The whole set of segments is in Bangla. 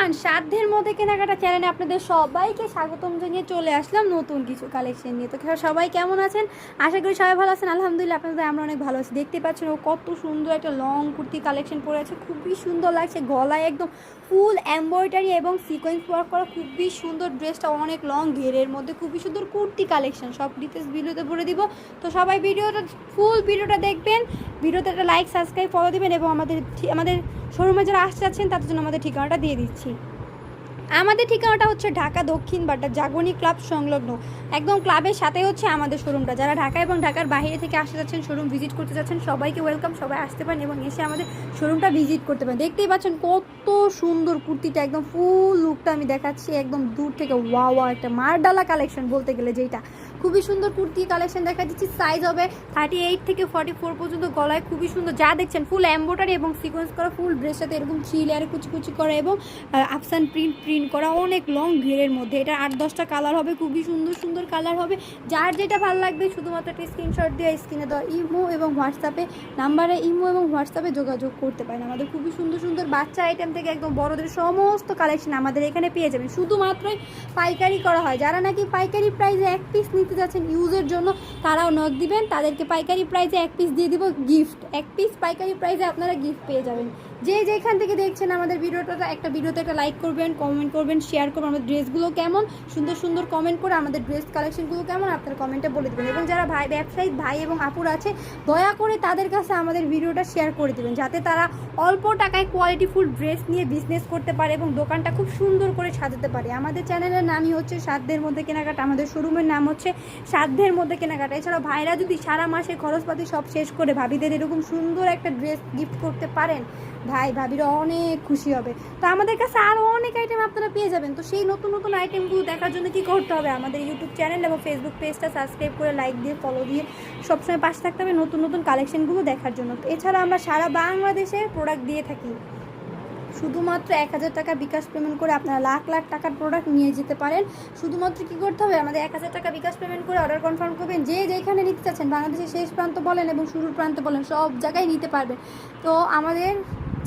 ওয়ান সাধ্যের মধ্যে কেনাকাটা চ্যানেলে আপনাদের সবাইকে স্বাগতম জানিয়ে চলে আসলাম নতুন কিছু কালেকশন নিয়ে। তো সবাই কেমন আছেন? আশা করি সবাই ভালো আছেন। আলহামদুলিল্লাহ, আপনাদের আমরা অনেক ভালো আছি। দেখতে পাচ্ছেন ও কত সুন্দর একটা লং কুর্তি কালেকশন পরে আছে। খুবই সুন্দর লাগছে। গলায় একদম ফুল এমব্রয়ডারি এবং সিকোয়েন্স ওয়ার্ক করা খুবই সুন্দর ড্রেসটা অনেক লং ঘেরের মধ্যে খুবই সুন্দর কুর্তি কালেকশন সব ডিটেলস ভিডিওতে ভরে দিব। তো সবাই ভিডিওটা ফুল ভিডিওটা দেখবেন। ভিডিওতে একটা লাইক সাবস্ক্রাইব ফলো দিবেন এবং আমাদের আমাদের শোরুমে যারা আসতে যাচ্ছেন, তাদের জন্য আমাদের ঠিকানাটা দিয়ে দিচ্ছি। আমাদের ঠিকানাটা হচ্ছে ঢাকা দক্ষিণ বাড্ডা, জাগরণী ক্লাব সংলগ্ন। একদম ক্লাবের সাথে হচ্ছে আমাদের শোরুমটা যারা ঢাকা এবং ঢাকার বাইরে থেকে আসতে যাচ্ছেন শোরুম ভিজিট করতে যাচ্ছেন, সবাইকে ওয়েলকাম সবাই আসতে পারেন এবং এসে আমাদের শোরুমটা ভিজিট করতে পারেন। দেখতেই পাচ্ছেন কত সুন্দর কুর্তিটা, একদম ফুল লুকটা আমি দেখাচ্ছি, একদম দূর থেকে। ওয়া ওয়া একটা মারডালা কালেকশন বলতে গেলে যেটা খুবই সুন্দর কুর্তি কালেকশন দেখা দিচ্ছি। সাইজ হবে থার্টি এইট থেকে ফর্টি ফোর পর্যন্ত, গলায় খুবই সুন্দর। যা দেখছেন ফুল এম্বোটারি এবং সিকোয়েন্স করা ফুল ড্রেস সাথে এরকম থ্রি লেয়ারে কুচি কুচি করা এবং আফসান প্রিন্ট প্রিন্ট করা অনেক লং ঘেরের মধ্যে। এটা আট, দশটা কালার হবে, খুবই সুন্দর সুন্দর কালার হবে। যার যেটা ভালো লাগবে, শুধুমাত্র একটা স্ক্রিনশট দিয়ে স্ক্রিনে দেওয়া ইমো এবং হোয়াটসঅ্যাপে নাম্বারে ইমো এবং হোয়াটসঅ্যাপে যোগাযোগ করতে পারেন। আমাদের খুবই সুন্দর সুন্দর বাচ্চা আইটেম থেকে একদম বড়দের সমস্ত কালেকশন আমাদের এখানে পেয়ে যাবেন। শুধুমাত্রই পাইকারি করা হয়। যারা নাকি পাইকারি প্রাইসে এক পিস নিতে যাচ্ছেন ইউজের জন্য, তারাও নক দিবেন। তাদেরকে পাইকারি প্রাইসে এক পিস দিয়ে দিব গিফট এক পিস পাইকারি প্রাইসে আপনারা গিফট পেয়ে যাবেন। যে যেখান থেকে দেখছেন আমাদের ভিডিওটা, একটা ভিডিওতে একটা লাইক করবেন কমেন্ট করবেন শেয়ার করবেন আমাদের ড্রেসগুলো কেমন, সুন্দর সুন্দর কমেন্ট করে আমাদের ড্রেস কালেকশনগুলো কেমন, আপনার কমেন্টে বলে দেবেন। এবং যারা ভাই ব্যবসায়ী ভাই এবং আপুর আছে, দয়া করে তাদের কাছে আমাদের ভিডিওটা শেয়ার করে দেবেন, যাতে তারা অল্প টাকায় কোয়ালিটিফুল ড্রেস নিয়ে বিজনেস করতে পারে এবং দোকানটা খুব সুন্দর করে সাজাতে পারে। আমাদের চ্যানেলের নামই হচ্ছে সাধ্যের মধ্যে কেনাকাটা, আমাদের শোরুমের নাম হচ্ছে সাধ্যের মধ্যে কেনাকাটা। এছাড়াও ভাইরা যদি সারা মাসে খরচপাতি সব শেষ করে ভাবিদের এরকম সুন্দর একটা ড্রেস গিফট করতে পারেন ভাই, ভাবিরা অনেক খুশি হবে। তো আমাদের কাছে আরও অনেক আইটেম আপনারা পেয়ে যাবেন। তো সেই নতুন নতুন আইটেমগুলো দেখার জন্য কি করতে হবে? আমাদের ইউটিউব চ্যানেল এবং ফেসবুক পেজটা সাবস্ক্রাইব করে লাইক দিয়ে ফলো দিয়ে সবসময় পাশে থাকতে হবে নতুন নতুন কালেকশনগুলো দেখার জন্য। তো এছাড়া আমরা সারা বাংলাদেশে প্রোডাক্ট দিয়ে থাকি। শুধুমাত্র এক হাজার টাকা বিকাশ পেমেন্ট করে আপনারা লাখ লাখ টাকার প্রোডাক্ট নিয়ে যেতে পারেন। শুধুমাত্র কি করতে হবে? আমাদের এক হাজার টাকা বিকাশ পেমেন্ট করে অর্ডার কনফার্ম করবেন। যে যেখানে নিতে চাচ্ছেন, বাংলাদেশের শেষ প্রান্ত বলেন এবং শুরুর প্রান্ত বলেন, সব জায়গায় নিতে পারবেন। তো আমাদের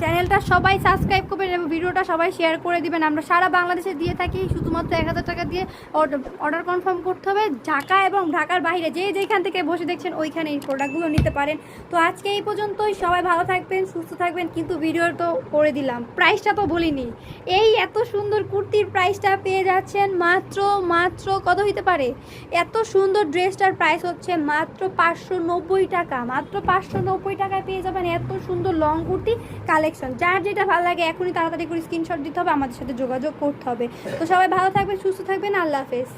চ্যানেলটা সবাই সাবস্ক্রাইব করবেন এবং ভিডিওটা সবাই শেয়ার করে দিবেন। আমরা সারা বাংলাদেশে দিয়ে থাকি, শুধুমাত্র এক হাজার টাকা দিয়ে অর্ডার কনফার্ম করতে হবে। ঢাকা এবং ঢাকার বাইরে যে যেখান থেকে বসে দেখছেন ওইখানে এই প্রোডাক্টগুলো নিতে পারেন। তো আজকে এই পর্যন্তই। সবাই ভালো থাকবেন, সুস্থ থাকবেন। কিন্তু ভিডিও তো করে দিলাম। প্রাইসটা তো বলিনি। এই এত সুন্দর কুর্তির প্রাইসটা পেয়ে যাচ্ছেন মাত্র মাত্র কত হইতে পারে? এত সুন্দর ড্রেসটার প্রাইস হচ্ছে মাত্র পাঁচশো নব্বই টাকা। মাত্র পাঁচশো নব্বই টাকায় পেয়ে যাবেন এত সুন্দর লং কুর্তি। কালেকশন যার যেটা ভালো লাগে এখনই তাড়াতাড়ি করে স্ক্রিনশট দিতে হবে, আমাদের সাথে যোগাযোগ করতে হবে। তো সবাই ভালো থাকবেন, সুস্থ থাকবেন, আল্লাহ হাফেজ।